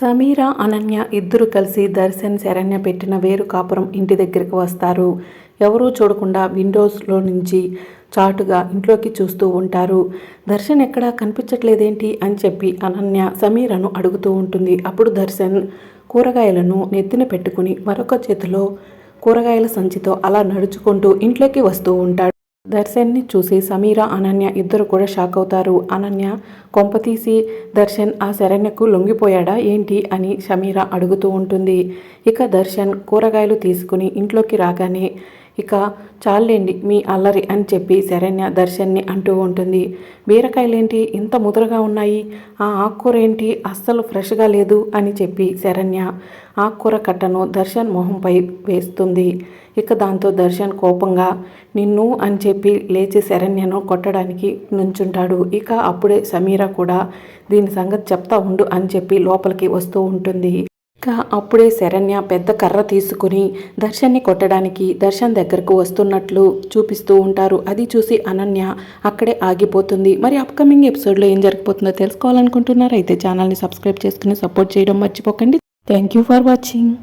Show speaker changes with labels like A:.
A: సమీర అనన్య ఇద్దరు కలిసి దర్శన్ శరణ్య పెట్టిన వేరు కాపురం ఇంటి దగ్గరికి వస్తారు. ఎవరూ చూడకుండా విండోస్లో నుంచి చాటుగా ఇంట్లోకి చూస్తూ ఉంటారు. దర్శన్ ఎక్కడా కనిపించట్లేదేంటి అని చెప్పి అనన్య సమీరను అడుగుతూ ఉంటుంది. అప్పుడు దర్శన్ కూరగాయలను నెత్తిన పెట్టుకుని మరొక చేతిలో కూరగాయల సంచితో అలా నడుచుకుంటూ ఇంట్లోకి వస్తూ ఉంటాడు. దర్శన్ని చూసి సమీర అనన్య ఇద్దరు కూడా షాక్ అవుతారు. అనన్య కొంపతీసి దర్శన్ ఆ శరణ్యకు లొంగిపోయాడా? ఏంటి? అని సమీర అడుగుతూ ఉంటుంది. ఇక దర్శన్ కూరగాయలు తీసుకుని ఇంట్లోకి రాగానే ఇక చాలండి మీ అల్లరి అని చెప్పి శరణ్య దర్శన్ని అంటూ ఉంటుంది. బీరకాయలేంటి ఇంత ముదరగా ఉన్నాయి? ఆ ఆకుకూర ఏంటి? అస్సలు ఫ్రెష్గా లేదు అని చెప్పి శరణ్య ఆకుకూర కట్టను దర్శన్ మొహంపై వేస్తుంది. ఇక దాంతో దర్శన్ కోపంగా నిన్ను అని చెప్పి లేచి శరణ్యను కొట్టడానికి నుంచుంటాడు. ఇక అప్పుడే సమీర కూడా దీని సంగతి చెప్తా ఉండు అని చెప్పి లోపలికి వస్తూ ఉంటుంది. ఇక అప్పుడే శరణ్య పెద్ద కర్ర తీసుకుని దర్శన్ని కొట్టడానికి దర్శన్ దగ్గరకు వస్తున్నట్లు చూపిస్తూ ఉంటారు. అది చూసి అనన్య అక్కడే ఆగిపోతుంది. మరి అప్కమింగ్ ఎపిసోడ్లో ఏం జరిగిపోతుందో తెలుసుకోవాలనుకుంటున్నారా? అయితే ఛానల్ని సబ్స్క్రైబ్ చేసుకుని సపోర్ట్ చేయడం మర్చిపోకండి. Thank you for watching